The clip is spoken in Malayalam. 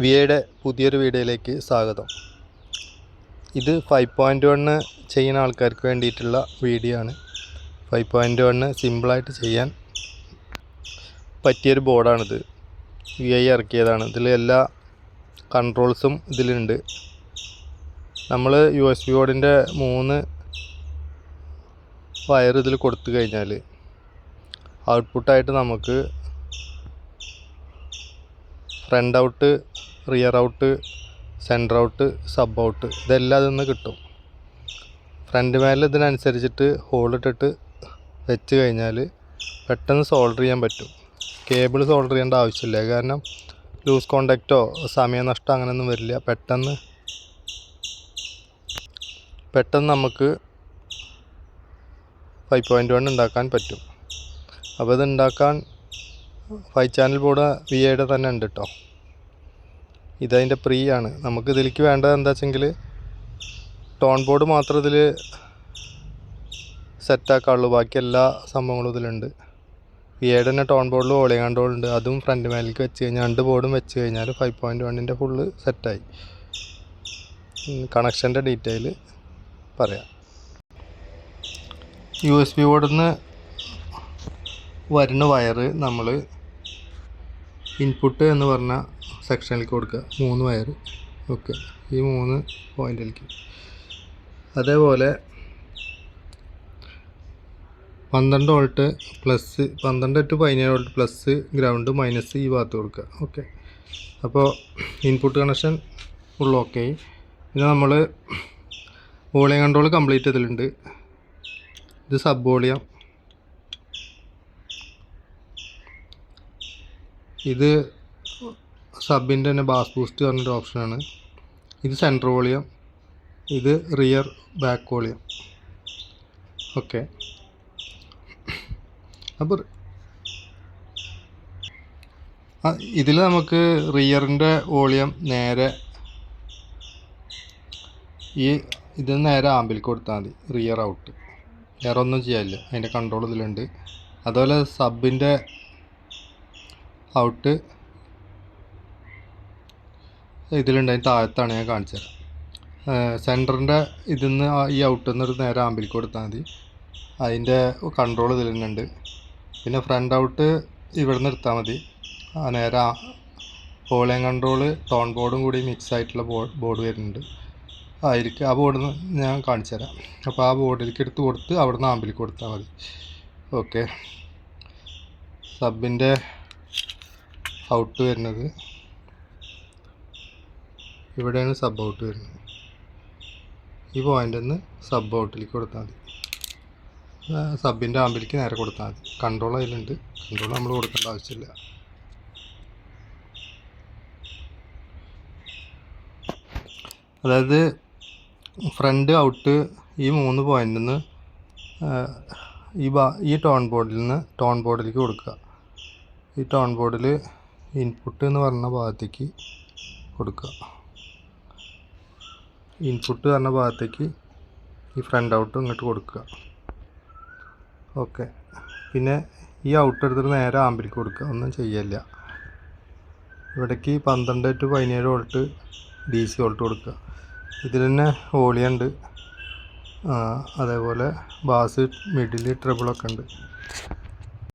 വിയയുടെ പുതിയൊരു വീഡിയോയിലേക്ക് സ്വാഗതം. ഇത് ഫൈവ് പോയിന്റ് വണ്ണ് ചെയ്യുന്ന ആൾക്കാർക്ക് വേണ്ടിയിട്ടുള്ള വീഡിയോ ആണ്. ഫൈവ് പോയിന്റ് വണ്ണ് സിമ്പിളായിട്ട് ചെയ്യാൻ പറ്റിയൊരു ബോർഡാണിത്. V I ഇറക്കിയതാണ്. ഇതിൽ എല്ലാ കൺട്രോൾസും ഇതിലുണ്ട്. നമ്മൾ യു എസ് ബി ബോർഡിന്റെ മൂന്ന് വയർ ഇതിൽ കൊടുത്തു കഴിഞ്ഞാൽ ഔട്ട്പുട്ടായിട്ട് നമുക്ക് front out rear out centre out sub out ഇതെല്ലാം അതിൽ നിന്ന് കിട്ടും. ഫ്രണ്ട് മേലെ ഇതിനനുസരിച്ചിട്ട് ഹോളിട്ടിട്ട് വെച്ച് കഴിഞ്ഞാൽ പെട്ടെന്ന് സോൾഡർ ചെയ്യാൻ പറ്റും. കേബിൾ സോൾഡർ ചെയ്യേണ്ട ആവശ്യമില്ല. കാരണം ലൂസ് കോണ്ടാക്റ്റോ സമയനഷ്ടം അങ്ങനെയൊന്നും വരില്ല. പെട്ടെന്ന് പെട്ടെന്ന് നമുക്ക് ഫൈവ് പോയിന്റ് വൺ ഉണ്ടാക്കാൻ പറ്റും. അപ്പോൾ ഇത് ഉണ്ടാക്കാൻ ഫൈവ് ചാനൽ ബോർഡ് വി ഐയുടെ തന്നെ ഉണ്ട് കേട്ടോ ഇതതിന്റെ പ്രീ ആണ്. നമുക്ക് ഇതിലേക്ക് വേണ്ടത് എന്താ വെച്ചെങ്കിൽ ടോൺ ബോർഡ് മാത്രം ഇതിൽ സെറ്റാക്കാനുള്ളൂ ബാക്കി എല്ലാ സംഭവങ്ങളും ഇതിലുണ്ട്. വി ഐയുടെ തന്നെ ടോൺ ബോർഡിൽ ഓളിയ കൺട്രോൾ ഉണ്ട്. അതും ഫ്രണ്ട് മേലേക്ക് വെച്ച് കഴിഞ്ഞാൽ രണ്ട് ബോർഡും വെച്ച് കഴിഞ്ഞാൽ ഫൈവ് പോയിന്റ് വണ്ണിന്റെ ഫുള്ള് സെറ്റായി കണക്ഷന്റെ ഡീറ്റെയിൽ പറയാം. യു എസ് ബി ബോർഡിൽ നിന്ന് വരുന്ന വയറ് നമ്മൾ ഇൻപുട്ട് എന്ന് പറഞ്ഞ സെക്ഷനിലേക്ക് കൊടുക്കുക. മൂന്ന് വയർ ഓക്കെ ഈ മൂന്ന് പോയിന്റിലേക്ക് അതേപോലെ പന്ത്രണ്ട് വോൾട്ട് പ്ലസ് പന്ത്രണ്ട് ടു പതിനേഴ് വോൾട്ട് പ്ലസ് ഗ്രൗണ്ട് മൈനസ് ഈ ഭാഗത്ത് കൊടുക്കുക. ഓക്കെ അപ്പോൾ ഇൻപുട്ട് കണക്ഷൻ ഫുൾ ഓക്കെ പിന്നെ നമ്മൾ വോളിയം കൺട്രോൾ കംപ്ലീറ്റ് ചെയ്തിട്ടുണ്ട്. ഇത് സബ് വോളിയം ഇത് സബിന്റെ തന്നെ ബാസ് ബൂസ്റ്റ് പറഞ്ഞൊരു ഓപ്ഷനാണ് ഇത് സെൻട്രൽ വോളിയം ഇത് റിയർ ബാക്ക് വോളിയം. ഓക്കെ അപ്പോൾ ഇതിൽ നമുക്ക് റിയറിന്റെ വോളിയം നേരെ ഈ ഇത് നേരെ ആമ്പിലേക്ക് കൊടുത്താൽ മതി റിയർ ഔട്ട് വേറെ ഒന്നും ചെയ്യാനില്ല. അതിന്റെ കൺട്രോൾ ഇതിലുണ്ട്. അതുപോലെ സബിന്റെ ഔട്ട്. ഇതിലുണ്ട് അതിന് താഴത്താണ് ഞാൻ കാണിച്ചത്. സെന്ററിന്റെ ഇതിൽ നിന്ന് ഈ ഔട്ടിൽ നിന്ന് ഒരു നേരെ ആമ്പിലേക്ക് കൊടുത്താൽ മതി. അതിന്റെ കൺട്രോൾ ഇതിൽ തന്നെയുണ്ട് പിന്നെ ഫ്രണ്ട് ഔട്ട് ഇവിടെ നിന്ന് എടുത്താൽ മതി നേരെ പോളിയം കൺട്രോൾ ടോൺ ബോർഡും കൂടി മിക്സ് ആയിട്ടുള്ള ബോർഡ് ബോർഡ് വരുന്നുണ്ട്. ആയിരിക്കും. ആ ബോർഡിൽ നിന്ന് ഞാൻ കാണിച്ചു തരാം. അപ്പോൾ ആ ബോർഡിലേക്ക് എടുത്ത് കൊടുത്ത് അവിടെ നിന്ന് ആമ്പിലേക്ക് കൊടുത്താൽ മതി. ഓക്കെ സബിന്റെ ഔട്ട് വരുന്നത്. ഇവിടെയാണ് സബ് ഔട്ട് വരുന്നത്. ഈ പോയിന്റിൽ നിന്ന് സബ് ഔട്ടിലേക്ക് കൊടുത്താൽ മതി. സബിന്റെ ആമ്പിലേക്ക് നേരെ കൊടുത്താൽ മതി. കൺട്രോൾ അതിലുണ്ട്. കൺട്രോൾ നമ്മൾ കൊടുക്കേണ്ട ആവശ്യമില്ല. അതായത് ഫ്രണ്ട് ഔട്ട് ഈ മൂന്ന് പോയിന്റിൽ നിന്ന് ഈ ഈ ടോൺ ബോർഡിൽ നിന്ന് ടോൺ ബോർഡിലേക്ക് കൊടുക്കുക. ഈ ടോൺ ബോർഡിൽ ഇൻപുട്ട് എന്ന് പറഞ്ഞ ഭാഗത്തേക്ക് കൊടുക്കുക. ഇൻപുട്ട് പറഞ്ഞ ഭാഗത്തേക്ക് ഈ ഫ്രണ്ട് ഔട്ട് ഇങ്ങോട്ട് കൊടുക്കുക. ഓക്കെ പിന്നെ ഈ ഔട്ട് എടുത്തിട്ട് നേരെ ആമ്പിലേക്ക് കൊടുക്കുക. ഒന്നും ചെയ്യല്ല. ഇവിടേക്ക് പന്ത്രണ്ട് ടു പതിനേഴ് വോൾട്ട് ഡി സി വോൾട്ട് കൊടുക്കുക. ഇതിൽ തന്നെ ഓളിയുണ്ട് അതേപോലെ ബാസ് മിഡിൽ ട്രിബിളൊക്കെ ഉണ്ട്.